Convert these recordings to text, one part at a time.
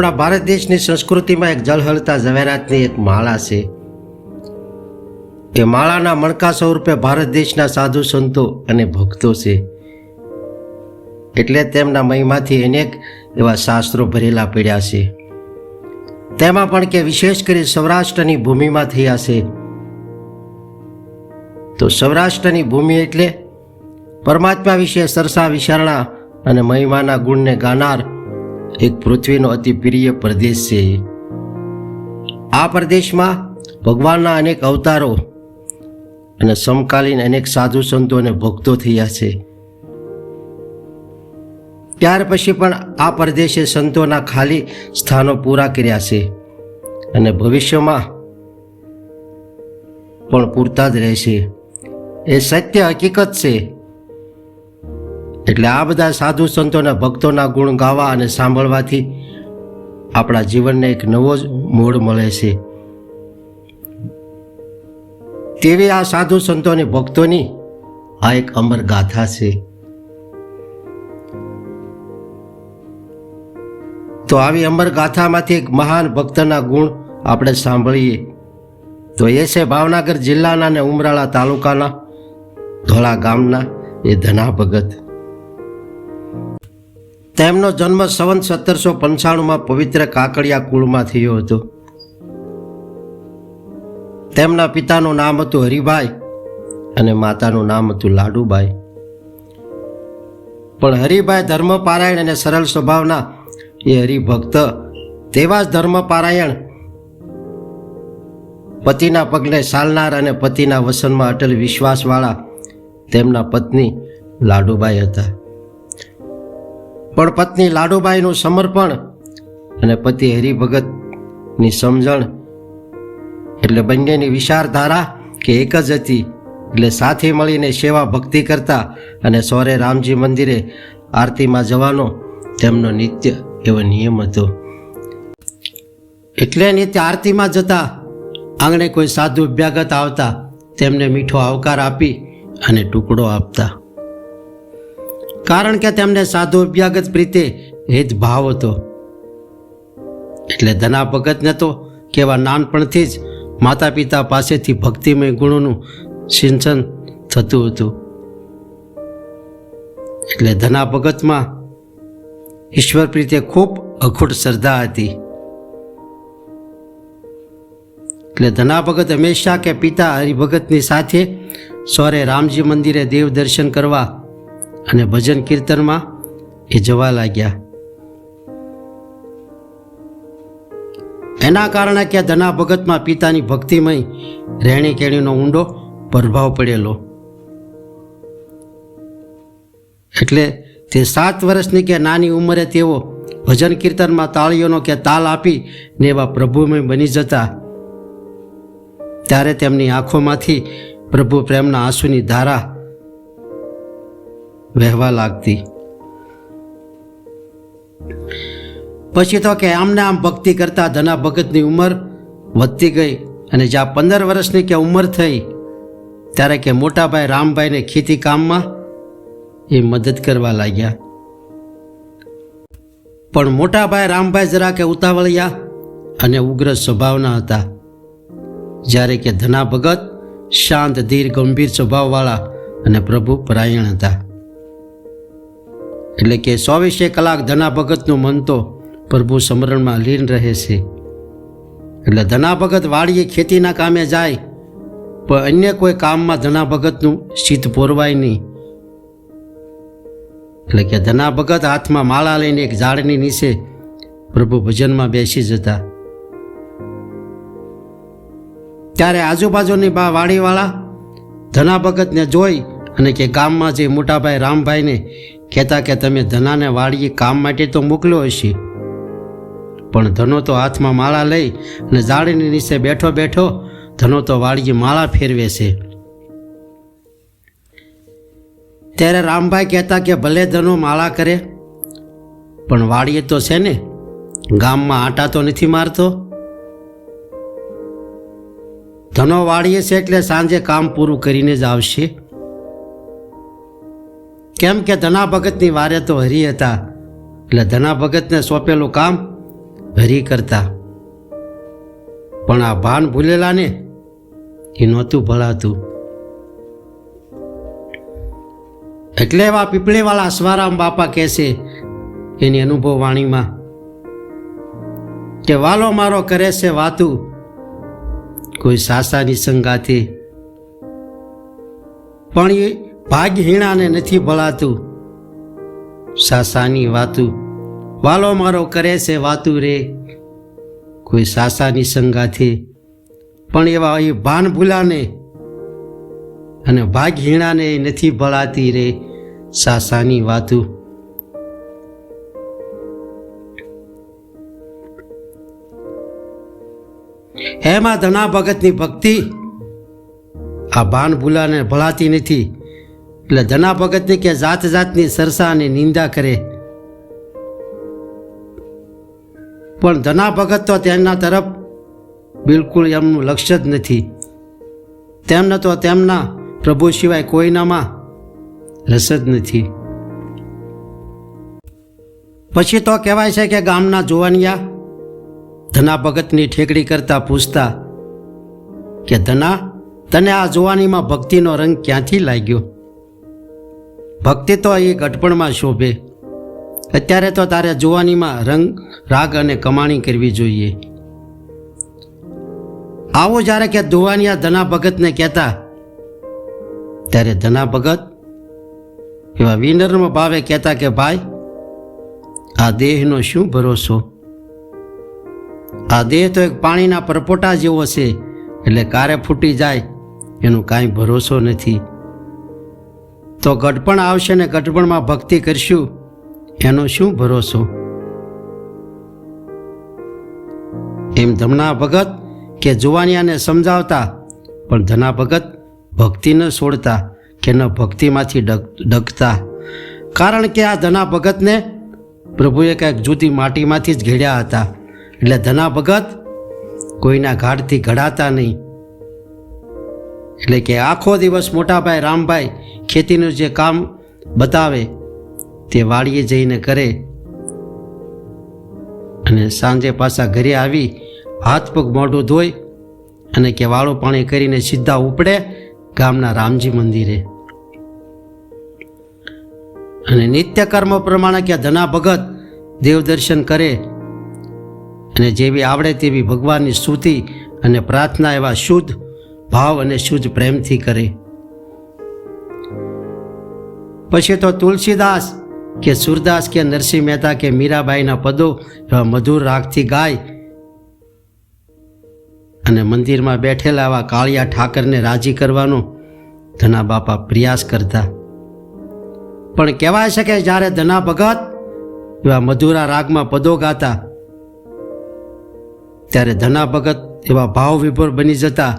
આપણા ભારત દેશની સંસ્કૃતિમાં એક જલહળતા ઝવેરાતની એક માળા છે. એ માળાના મણકા સ્વરૂપે ભારત દેશના સાધુ સંતો અને ભક્તો છે. એટલે તેમના મહિમાથી અનેક એવા શાસ્ત્રો ભરેલા પડ્યા છે. તેમાં પણ કે વિશેષ કરી સૌરાષ્ટ્રની ભૂમિમાં થયા છે. તો સૌરાષ્ટ્રની ભૂમિ એટલે પરમાત્મા વિશે સરસા વિચારણા અને મહિમાના ગુણને ગાનાર એક પૃથ્વીનો અતિ પ્રિય પ્રદેશ છે. આ પ્રદેશમાં ભગવાનના અનેક અવતારો અને સમકાલીન અનેક સાધુ સંતો અને ભક્તો થયા છે. ત્યાર પછી પણ આ પ્રદેશે સંતોના ખાલી સ્થાનો પૂરા કર્યા છે અને ભવિષ્યમાં પણ પૂરતા જ રહેશે. એ સત્ય હકીકત છે એટલે આ બધા સાધુ સંતોના ભક્તોના ગુણ ગાવા અને સાંભળવાથી આપણા જીવનને એક નવો જ મૂળ મળે છે. તેવી આ સાધુ સંતોની ભક્તોની આ એક અમર ગાથા છે. તો આવી અમર ગાથામાંથી એક મહાન ભક્તના ગુણ આપણે સાંભળીએ. તો એ છે ભાવનગર જિલ્લાના અને ઉમરાળા તાલુકાના ધોળા ગામના એ ધના ભગત તેમનો જન્મ સવન સત્તરસો પંચાણુંમાં પવિત્ર કાકડિયા કુળમાં થયો હતો. તેમના પિતાનું નામ હતું હરિભાઈ અને માતાનું નામ હતું લાડુબાઈ પણ હરિભાઈ ધર્મપારાયણ અને સરળ સ્વભાવના એ હરિભક્ત તેવા જ ધર્મપારાયણ પતિના પગલે ચાલનાર અને પતિના વસનમાં અટલ વિશ્વાસવાળા તેમના પત્ની લાડુબાઈ હતા. પણ પત્ની લાડુબાઈનું સમર્પણ અને પતિ હરિભગતની સમજણ એટલે બંનેની વિચારધારા કે એક જ હતી. એટલે સાથે મળીને સેવા ભક્તિ કરતા અને સોરે રામજી મંદિરે આરતીમાં જવાનો તેમનો નિત્ય એવો નિયમ હતો. એટલે નિત્ય આરતીમાં જતા આંગણે કોઈ સાધુ અભ્યાગત આવતા તેમને મીઠો આવકાર આપી અને ટુકડો આપતા. કારણ કે તેમને સાધુ અભ્યાગત પ્રીતે હેત ભાવ હતો. એટલે ધના ભગતને તો કેવા નાનપણથી જ માતા પિતા પાસેથી ભક્તિમય ગુણોનું સિંચન થતું હતું. એટલે ધના ભગતમાં ઈશ્વર પ્રીતે ખૂબ અખૂટ શ્રદ્ધા હતી. એટલે ધના ભગત હંમેશા કે પિતા હરિભગતની સાથે સોરે રામજી મંદિરે દેવ દર્શન કરવા અને ભજન કીર્તનમાં એ જવા લાગ્યા. એના કારણે કે ધના ભગતમાં પિતાની ભક્તિમય રહેણી કેણીનો ઊંડો પ્રભાવ પડેલો. એટલે તે સાત વર્ષની કે નાની ઉંમરે તેઓ ભજન કીર્તનમાં તાળીઓનો કે તાલ આપી ને એવા પ્રભુમય બની જતા. ત્યારે તેમની આંખોમાંથી પ્રભુ પ્રેમના આંસુની ધારા વહેવા લાગતી. પછી તો કે આમને આમ ભક્તિ કરતા ધના ભગતની ઉંમર વધતી ગઈ અને જ્યાં પંદર વર્ષની કે ઉંમર થઈ, ત્યારે કે મોટાભાઈ રામભાઈને ખેતી કામમાં એ મદદ કરવા લાગ્યા. પણ મોટાભાઈ રામભાઈ જરા કે ઉતાવળિયા અને ઉગ્ર સ્વભાવના હતા. જ્યારે કે ધના ભગત શાંત, ધીર, ગંભીર સ્વભાવવાળા અને પ્રભુ પરાયણ હતા. એટલે કે ચોવીસે કલાક ધના ભગતનું મન તો પ્રભુ સમરણમાં લીન રહે છે. એટલે ધના ભગત વાડીએ ખેતીના કામે જાય, પણ અન્ય કોઈ કામમાં ધના ભગતનું શીત પોરવાય નહીં. એટલે કે ધના ભગત હાથમાં માળા લઈને એક ઝાડની નીચે પ્રભુ ભજનમાં બેસી જતા. ત્યારે આજુબાજુની બા વાડીવાળા ધના ભગતને જોઈ અને કે ગામમાં જે મોટાભાઈ રામભાઈને કહેતા કે તમે ધનાને વાળીએ કામ માટે તો મોકલ્યો હશે. પણ ધનો તો હાથમાં માળા લઈ અને ઝાડની નીચે બેઠો બેઠો ધનો તો વાળીએ માળા ફેરવે છે. ત્યારે રામભાઈ કહેતા કે ભલે ધનો માળા કરે, પણ વાડીએ તો છે ને, ગામમાં આટા તો નથી મારતો. ધનો વાળીએ છે એટલે સાંજે કામ પૂરું કરીને જ આવશે. કેમ કે ધના ભગતની વારે તો હરી હતા. એટલે ધના ભગતને સોંપેલું કામ હરી કરતા. પણ આ ભાન ભૂલેલાને એ નહોતું ભળાતું. એટલે એવા પીપળીવાળા સ્વારામ બાપા કહેશે એની અનુભવ વાણીમાં, કે વાલો મારો કરે છે વાતું, કોઈ સાસાની સંગાથી પણ એ ભાગહીણાને નથી ભળાતું. સાસાની વાતું, વાલો મારો કરે છે વાતું રે. કોઈ સાસાની સંગાથી, પણ એવા એ ભાન ભૂલાને અને ભાગહીણાને નથી ભળાતી રે સાસાની વાતું. એમાં ધના ભગતની ભક્તિ, આ ભાન ભૂલાને ભળાતી નથી. એટલે ધના ભગતની કે જાત જાતની સરસા અને નિંદા કરે. પણ ધના ભગત તો તેમના તરફ બિલકુલ એમનું લક્ષ્ય જ નથી. તેમને તો તેમના પ્રભુ સિવાય કોઈનામાં રસ જ નથી. પછી તો કહેવાય છે કે ગામના જુવાનિયા ધના ભગતની ઠેકડી કરતા પૂછતા કે ધના, તને આ જુવાનીમાં ભક્તિનો રંગ ક્યાંથી લાગ્યો? ભક્તિ તો એ ગઢપણમાં શોભે. અત્યારે તો તારે જુવાનીમાં રંગ, રાગ અને કમાણી કરવી જોઈએ. આવો જ્યારે કે જુવાનિયા ધના ભગતને કહેતા, ત્યારે ધના ભગત એવા વિનર્મ ભાવે કહેતા કે, ભાઈ, આ દેહનો શું ભરોસો? આ દેહ તો એક પાણીના પરપોટા જેવો છે, એટલે કારે ફૂટી જાય, એનું કાંઈ ભરોસો નથી. તો ગઢપણ આવશે ને ગઢપણમાં ભક્તિ કરશું, એનો શું ભરોસો? એમ ધમના ભગત કે જુવાનિયાને સમજાવતા, પણ ધના ભગત ભક્તિ ન છોડતા કે ન ભક્તિમાંથી ડગ ડગતા કારણ કે આ ધના ભગતને પ્રભુએ કંઈક જુદી માટીમાંથી જ ઘેડ્યા હતા. એટલે ધના ભગત કોઈના ઘાટથી ઘડાતા નહીં. એટલે કે આખો દિવસ મોટાભાઈ રામભાઈ ખેતીનું જે કામ બતાવે તે વાડીએ જઈને કરે. અને સાંજે પાછા ઘરે આવી, હાથ પગ મોઢું ધોઈ અને કે વાળું પાણી કરીને સીધા ઉપડે ગામના રામજી મંદિરે. અને નિત્ય કર્મ પ્રમાણે કે ધના ભગત દેવ દર્શન કરે. અને જેવી આવડે તેવી ભગવાનની સ્તુતિ અને પ્રાર્થના એવા શુદ્ધ ભાવ અને શુદ્ધ પ્રેમથી કરે. પછી તો તુલસીદાસ કે સુરદાસ કે નરસિંહ મહેતા કે મીરાબાઈના પદો એવા મધુર રાગથી ગાય અને મંદિરમાં બેઠેલા એવા કાળિયા ઠાકરને રાજી કરવાનો ધના બાપા પ્રયાસ કરતા. પણ કહેવાય છે કે જ્યારે ધના ભગત એવા મધુરા રાગમાં પદો ગાતા, ત્યારે ધના ભગત એવા ભાવ વિભોર બની જતા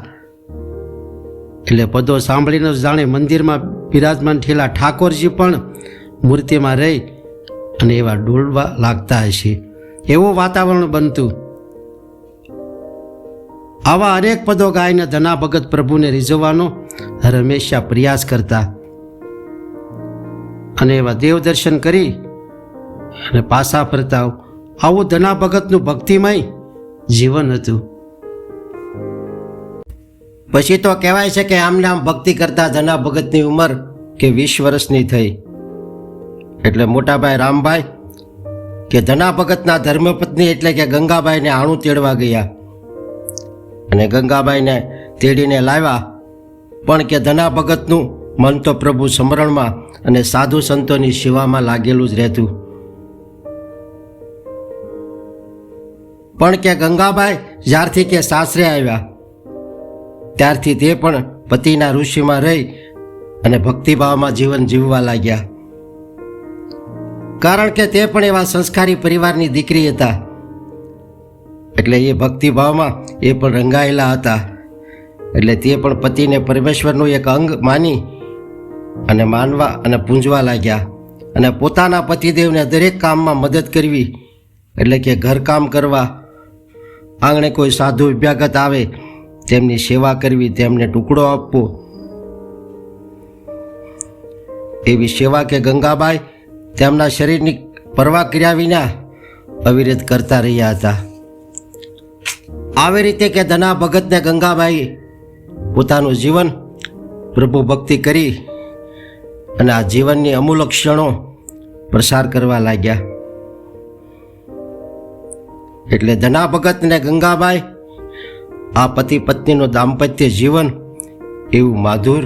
એટલે પદો સાંભળીને જાણે મંદિરમાં બિરાજમાન થયેલા ઠાકોરજી પણ મૂર્તિમાં રહી અને એવા ડોલવા લાગતા હશે. એવું વાતાવરણ બનતું. આવા અનેક પદો ગાઈને ધના ભગત પ્રભુને રીઝવવાનો હર હંમેશા પ્રયાસ કરતા. અને એવા દેવ દર્શન કરી અને પાછા ફરતા. આવું ધના ભગતનું ભક્તિમય જીવન હતું. પછી તો કહેવાય છે કે આમને આમ ભક્તિ કરતા ધના ભગતની ઉંમર કે વીસ વર્ષની થઈ. એટલે મોટાભાઈ રામભાઈ, કે ધના ભગતના ધર્મપત્ની એટલે કે ગંગાબાઈને આણું તેડવા ગયા. અને ગંગાબાઈને તેડીને લાવ્યા. પણ કે ધના ભગતનું મન તો પ્રભુ સ્મરણમાં અને સાધુ સંતોની સેવામાં લાગેલું જ રહેતું. પણ કે ગંગાબાઈ જ્યારથી કે સાસરે આવ્યા ત્યારથી તે પણ પતિના ઋષિમાં રહી અને ભક્તિભાવમાં જીવન જીવવા લાગ્યા. કારણ કે તે પણ એવા સંસ્કારી પરિવારની દીકરી હતા. એટલે એ ભક્તિભાવમાં એ પણ રંગાયેલા હતા. એટલે તે પણ પતિને પરમેશ્વરનું એક અંગ માની અને માનવા અને પૂંજવા લાગ્યા. અને પોતાના પતિદેવને દરેક કામમાં મદદ કરવી. એટલે કે ઘરકામ કરવા. આંગણે કોઈ સાધુ અભ્યાગત આવે તેમની સેવા કરવી તેમને ટુકડો આપવો. એવી સેવા કે ગંગાબાઈ તેમના શરીરની પરવા કર્યા વિના અવિરત કરતા રહ્યા હતા. આવી રીતે કે ધના ભગતને ગંગાબાઈ પોતાનું જીવન પ્રભુ ભક્તિ કરી અને આ જીવનની અમૂલ ક્ષણો પ્રસાર કરવા લાગ્યા. એટલે ધના ભગત ને ગંગાબાઈ આ પતિ પત્નીનું દાંપત્ય જીવન એવું માધુર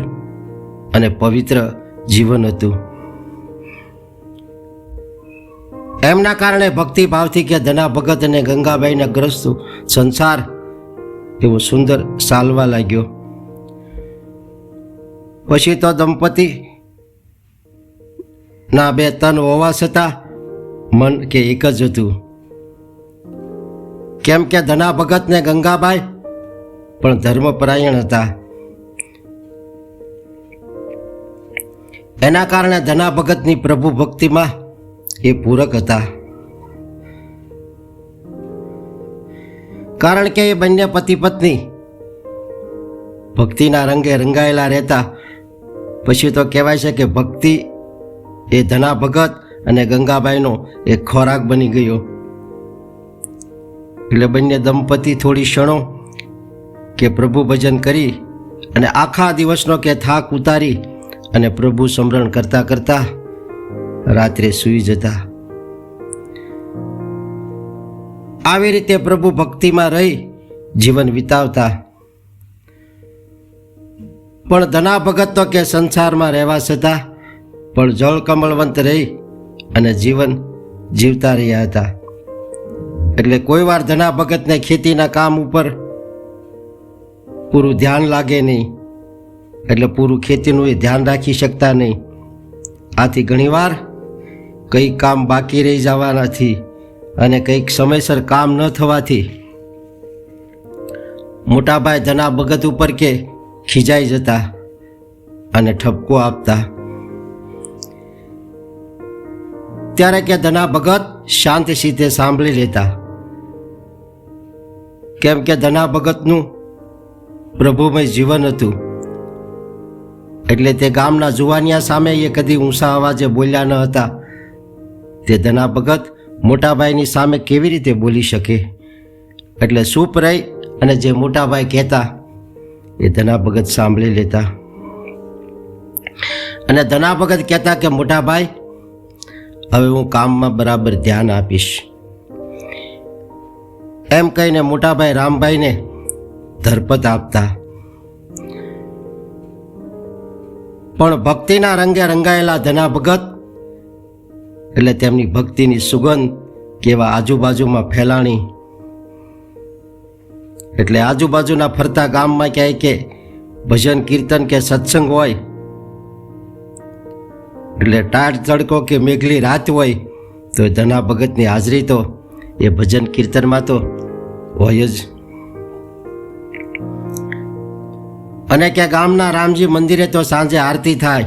અને પવિત્ર જીવન હતું. એમના કારણે ભક્તિભાવથી કે ધના ભગત અને ગંગાબાઈને ગ્રસ્ત સંસાર એવો સુંદર ચાલવા લાગ્યો. પછી તો દંપતી ના બે તન હોવા છતાં મન કે એક જ હતું. કેમ કે ધના ભગત ને ગંગાબાઈ પણ ધર્મપરાયણ હતા. એના કારણે ધના ભગતની પ્રભુ ભક્તિમાં એ પૂરક હતા. કારણ કે એ બંને પતિ પત્ની ભક્તિના રંગે રંગાયેલા રહેતા. પછી તો કહેવાય છે કે ભક્તિ એ ધના ભગત અને ગંગાબાઈનો એ ખોરાક બની ગયો. એટલે બંને દંપતી થોડી ક્ષણો કે પ્રભુ ભજન કરી અને આખા દિવસનો કે થાક ઉતારી અને પ્રભુ સ્મરણ કરતા કરતા રાત્રે સૂઈ જતા. આવી રીતે પ્રભુ ભક્તિમાં રહી જીવન વિતાવતા. પણ ધના ભગત તો કે સંસારમાં રહેવા છતાં પણ જળ કમળવંત રહી અને જીવન જીવતા રહ્યા હતા. એટલે કોઈ વાર ધના ભગતને ખેતીના કામ ઉપર પૂરું ધ્યાન લાગે નહીં. એટલે પૂરું ખેતીનું એ ધ્યાન રાખી શકતા નહીં. આથી ઘણીવાર કંઈક કામ બાકી રહી જવાનાથી અને કંઈક સમયસર કામ ન થવાથી મોટાભાઈ ધના ભગત ઉપર કે ખીજાઈ જતા અને ઠપકો આપતા. ત્યારે કે ધના ભગત શાંત સીતે સાંભળી લેતા. કેમ કે ધના ભગતનું પ્રભુમય જીવન હતું. એટલે તે ગામના જુવાનિયા સામે એ કદી ઊંસા અવાજે બોલ્યા ન હતા. તે ધના ભગત મોટાભાઈની સામે કેવી રીતે બોલી શકે? એટલે સૂપ રહી અને જે મોટાભાઈ કહેતા, એ ધના ભગત સાંભળી લેતા. અને ધના ભગત કહેતા કે, મોટાભાઈ, હવે હું કામમાં બરાબર ધ્યાન આપીશ. એમ કહીને મોટાભાઈ રામભાઈને ધરપત આપતા. પણ ભક્તિના રંગે રંગાયેલા ધના ભગત એટલે તેમની ભક્તિની સુગંધ કેવા આજુબાજુમાં ફેલાણી. એટલે આજુબાજુના ફરતા ગામમાં ક્યાંય કે ભજન, કીર્તન કે સત્સંગ હોય, એટલે ટાઢ તડકો કે મેઘલી રાત હોય, તો ધના ભગતની હાજરી તો એ ભજન, કીર્તનમાં તો હોય જ. અને કે ગામના રામજી મંદિરે તો સાંજે આરતી થાય.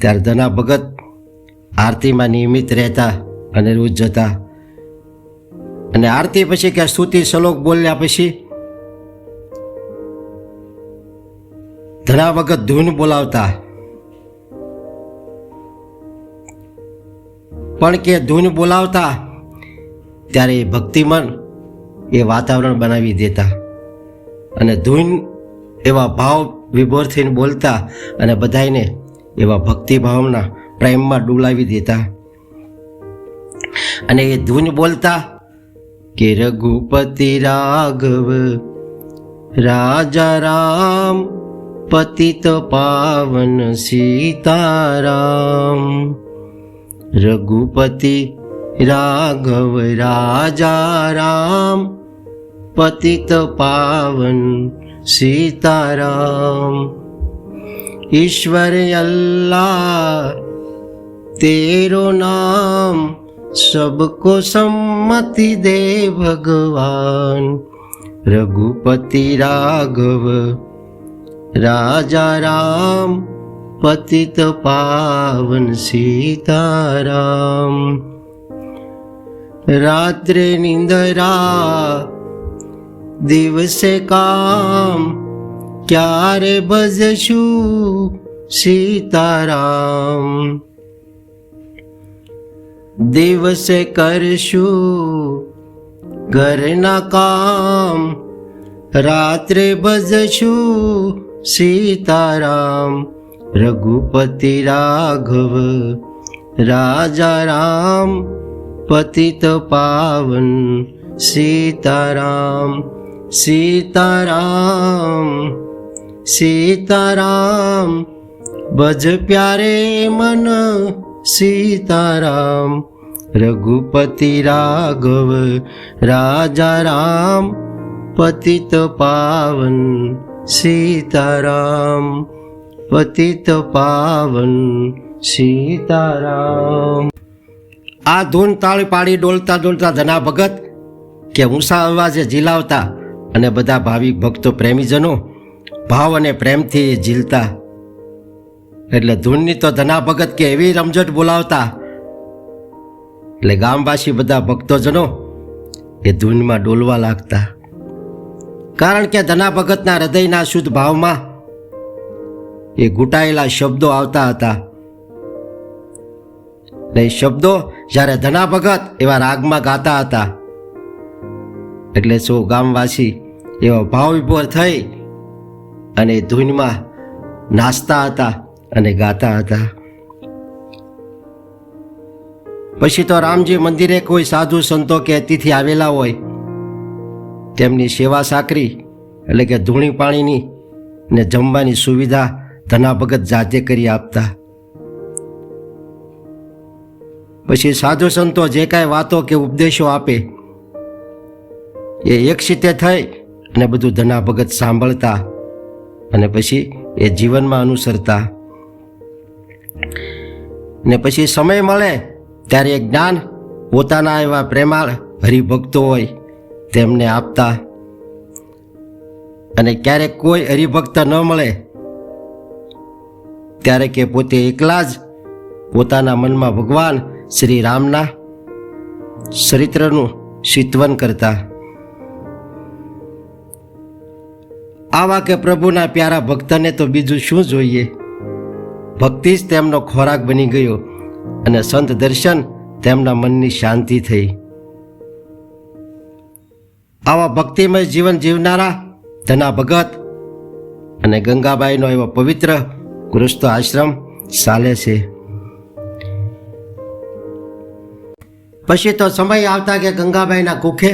ત્યારે ધના ભગત આરતીમાં નિયમિત રહેતા અને રોજ જતા. અને આરતી પછી કે સ્તુતિ શ્લોક બોલ્યા પછી ધણા ભગત ધૂન બોલાવતા. પણ કે ધૂન બોલાવતા ત્યારે એ ભક્તિમન એ વાતાવરણ બનાવી દેતા. અને ધૂન એવા ભાવ વિભોર થઈને બોલતા અને બધાને એવા ભક્તિભાવના પ્રેમમાં ડુલાવી દેતા. અને એ ધૂન બોલતા કે, રઘુપતિ રાઘવ, રાજા રામ, પતિત પાવન સીતારામ. રઘુપતિ રાઘવ, રાજા રામ, પતિત પાવન सीताराम। ईश्वर अल्लाह तेरो नाम सबको सम्मति दे भगवान। रघुपति राघव राजा राम पतित पावन सीताराम। रात्रे निंदरा દિવસે કામ ક્યારે ભજશું સીતારામ દિવસે કરશું ઘરના કામ રાત્રે ભજશું સીતારામ રઘુપતિ રાઘવ રાજા રામ પતિત પાવન સીતારામ સીતારામ સીતારામ, ભજ પ્યારે મન સીતારામ, રઘુપતિ રાઘવ, રાજા રામ, પતિત પાવન સીતારામ, પતિત પાવન સીતારામ. આ ધૂન તાળી પાડી ડોલતા ડોલતા ધના ભગત કે ઊંસા અવાજે ઝીલાવતા અને બધા ભાવિક ભક્તો પ્રેમીજનો ભાવ અને પ્રેમથી ઝીલતા. એટલે ધૂનની તો ધના ભગત કે એવી રમઝટ બોલાવતા. એટલે ગામવાસી બધા ભક્તોજનો એ ધૂનમાં ડોલવા લાગતા. કારણ કે ધના ભગતના હૃદયના શુદ્ધ ભાવમાં એ ઘૂંટાયેલા શબ્દો આવતા હતા. એટલે એ શબ્દો જ્યારે ધના ભગત એવા રાગમાં ગાતા હતા. એટલે સૌ ગામવાસી એવા ભાવ વિભોર થઈ અને ધૂનમાં નાચતા હતા અને ગાતા હતા. પછી તો રામજી મંદિરે કોઈ સાધુ સંતો કે અતિથિ આવેલા હોય, તેમની સેવા સાકરી એટલે કે ધૂણી પાણીની ને જમવાની સુવિધા ધના ભગત જાતે કરી આપતા. પછી સાધુ સંતો જે કાંઈ વાતો કે ઉપદેશો આપે, એ એક સીતે થઈ અને બધું ધના ભગત સાંભળતા અને પછી એ જીવનમાં અનુસરતા. ને પછી સમય મળે ત્યારે એ જ્ઞાન પોતાના એવા પ્રેમાળ હરિભક્તો હોય તેમને આપતા. અને ક્યારેક કોઈ હરિભક્ત ન મળે ત્યારે કે પોતે એકલા જ પોતાના મનમાં ભગવાન શ્રી રામના ચરિત્રનું સિત્વન કરતા. આવા કે પ્રભુના પ્યારા ભક્તને તો બીજું શું જોઈએ? ભક્તિ જ તેમનો ખોરાક બની ગયો અને સંત દર્શન તેમના મનની શાંતિ થઈ. આવા ભક્તિમય જીવન જીવનારા ધના ભગત અને ગંગાબાઈનો એવો પવિત્ર ગૃહસ્થ આશ્રમ ચાલે છે. પછી તો સમય આવતા કે ગંગાબાઈના કુખે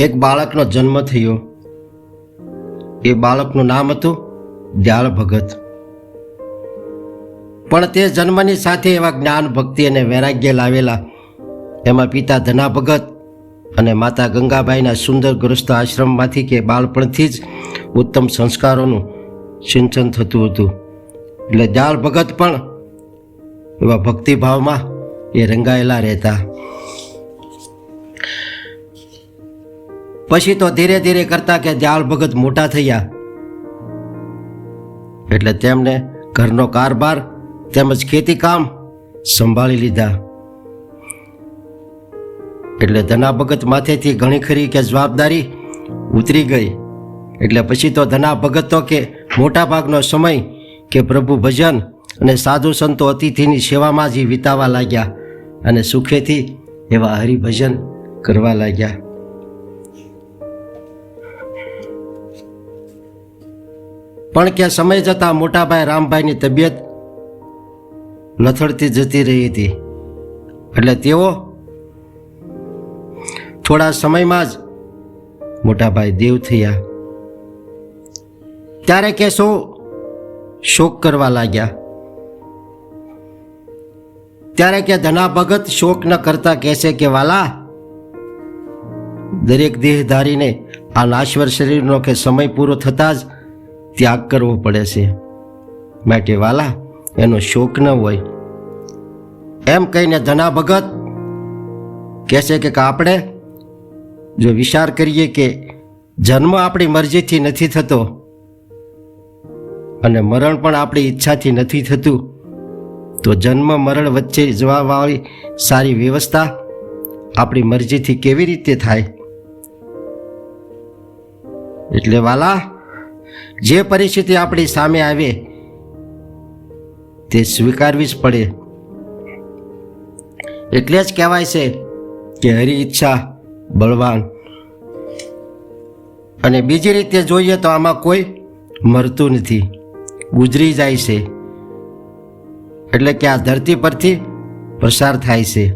એક બાળકનો જન્મ થયો. એ બાળકનું નામ હતું દયાળ ભગત. પણ તે જન્મની સાથે એવા જ્ઞાન, ભક્તિ અને વૈરાગ્ય લાવેલા એમાં પિતા ધના ભગત અને માતા ગંગાબાઈના સુંદર ગૃહસ્થ આશ્રમમાંથી કે બાળપણથી જ ઉત્તમ સંસ્કારોનું સિંચન થતું હતું. એટલે દયાળ ભગત પણ એવા ભક્તિભાવમાં એ રંગાયેલા રહેતા. પછી તો ધીરે ધીરે કરતા કે દયાળ ભગત મોટા થયા. એટલે તેમને ઘરનો કારભાર તેમજ ખેતી કામ સંભાળી લીધા. એટલે ધના ભગત માથેથી ઘણી ખરી કે જવાબદારી ઉતરી ગઈ. એટલે પછી તો ધના ભગત તો કે મોટા ભાગનો સમય કે પ્રભુ ભજન અને સાધુ સંતો અતિથિની સેવામાં જ વિતાવા લાગ્યા અને સુખેથી એવા હરિભજન કરવા લાગ્યા. પણ કે સમય જતાં મોટાભાઈ રામભાઈની તબિયત લથડતી જતી રહી હતી. એટલે તેઓ થોડા સમયમાં જ મોટાભાઈ દેવ થયા. ત્યારે કે સૌ શોક કરવા લાગ્યા. ત્યારે કે ધના ભગત શોક ન કરતા કહેશે કે, વાલા, દરેક દેહધારીને આ નાશ્વર શરીરનો કે સમય પૂરો થતાં જ ત્યાગ કરવો પડે છે. માટે વાલા, એનો શોક ન હોય. એમ કહીને ધના ભગત કહેશે કે આપણે જો વિચાર કરીએ કે જન્મ આપણી મરજીથી નથી થતો અને મરણ પણ આપણી ઈચ્છાથી નથી થતું, તો જન્મ, મરણ વચ્ચે જવાવાળી સારી વ્યવસ્થા આપણી મરજીથી કેવી રીતે થાય? એટલે, વાલા જે પરિસ્થિતિ આપણી સામે આવે, તે સ્વીકારવી જ પડે. એટલે જ કહેવાય છે કે હરી ઈચ્છા બળવાન. અને બીજી રીતે જોઈએ તો આમાં કોઈ મરતું નથી. ગુજરી જાય છે. એટલે કે આ ધરતી પરથી પસાર થાય છે.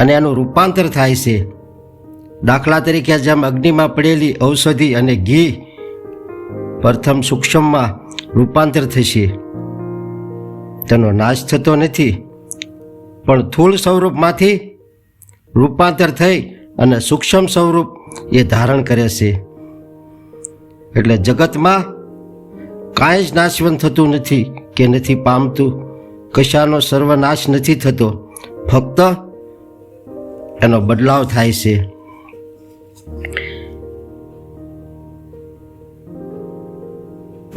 અને એનું રૂપાંતર થાય છે. દાખલા તરીકે જેમ અગ્નિમાં પડેલી ઔષધિ અને ઘી પ્રથમ સૂક્ષ્મમાં રૂપાંતર થશે. તેનો નાશ થતો નથી, પણ સ્થૂળ સ્વરૂપમાંથી રૂપાંતર થઈ અને સૂક્ષ્મ સ્વરૂપ એ ધારણ કરે છે. એટલે જગતમાં કાંઈ જ નાશવંત થતું નથી કે નથી પામતું, કશાનો સર્વનાશ નથી થતો, ફક્ત એનો બદલાવ થાય છે.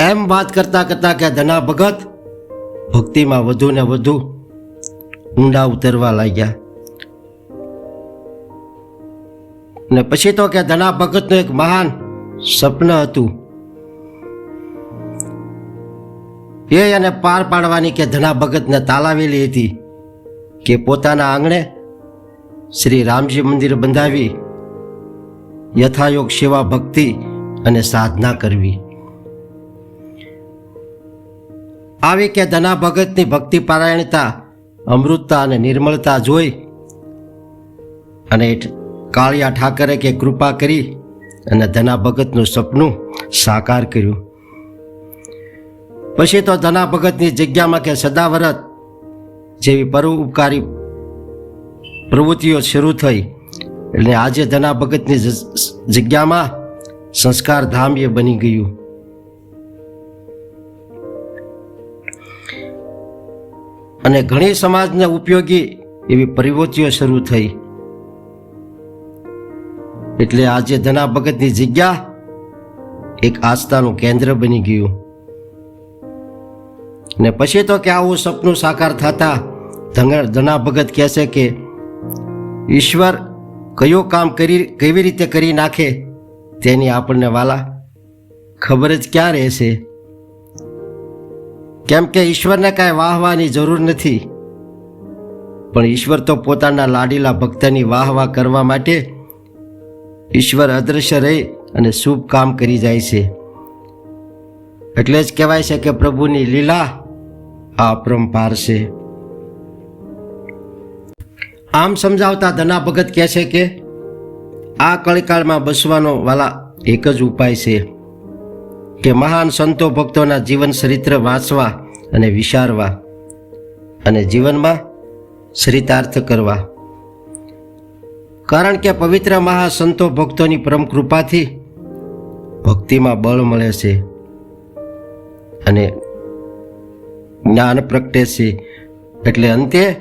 એમ વાત કરતા કરતા કે ધના ભગત ભક્તિમાં વધુ ને વધુ ઊંડા ઉતરવા લાગ્યા. ને પછી તો કે ધના ભગતનું એક મહાન સ્વપ્ન હતું. એ એને પાર પાડવાની કે ધના ભગતને તાલાવેલી હતી કે પોતાના આંગણે શ્રી રામજી મંદિર બંધાવી યથાયોગ સેવા ભક્તિ અને સાધના કરવી. આવી કે ધના ભગતની ભક્તિ પારાયણતા અમૃતતા અને નિર્મળતા જોઈ અને કાળિયા ઠાકરે કે કૃપા કરી અને ધના ભગતનું સપનું સાકાર કર્યું. પછી તો ધના ભગતની જગ્યામાં કે સદાવરત જેવી પરોપકારી પ્રવૃત્તિઓ શરૂ થઈ. એટલે આજે ધના ભગતની જગ્યામાં સંસ્કાર ધામ બની ગયું. અને ઘણી સમાજને ઉપયોગી એવી પ્રવૃત્તિઓ શરૂ થઈ. એટલે આજે ધના ભગતની જગ્યા એક આસ્થાનું કેન્દ્ર બની ગયું. ને પછી તો કે આવું સપનું સાકાર થતા ધના ભગત કહેશે કે, ઈશ્વર કયું કામ કરી, કેવી રીતે કરી નાખે તેની આપણને વાલા ખબર જ ક્યાં રહેશે? કેમ કે ઈશ્વરને કાંઈ વાહવાની જરૂર નથી. પણ ઈશ્વર તો પોતાના લાડીલા ભક્તની વાહ વાહ કરવા માટે ઈશ્વર અદૃશ્ય રહી અને શુભ કામ કરી જાય છે. એટલે જ કહેવાય છે કે પ્રભુની લીલા આ અપરંપાર છે. આમ સમજાવતા ધના ભગત કહે છે કે આ કળકાળમાં બસવાનો વાલા એક જ ઉપાય છે. કે મહાન સંતો ભક્તોના જીવન ચરિત્ર વાંચવા અને વિચારવા અને જીવનમાં ચરિતાર્થ કરવા. કારણ કે પવિત્ર મહાસંતો ભક્તોની પરમ કૃપાથી ભક્તિમાં બળ મળે છે અને જ્ઞાન પ્રગટે છે એટલે અંતે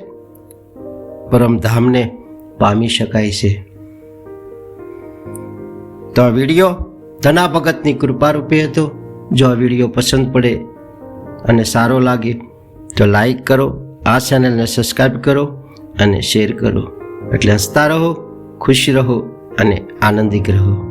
પરમધામને પામી શકાય છે. તો આ વીડિયો ધના ભગતની કૃપારૂપે હતો. જો આ વીડિયો પસંદ પડે અને સારો લાગે, તો લાઈક કરો, આ ચેનલને સબસ્ક્રાઈબ કરો અને શેર કરો. એટલે હસતા રહો, ખુશ રહો અને આનંદિત રહો.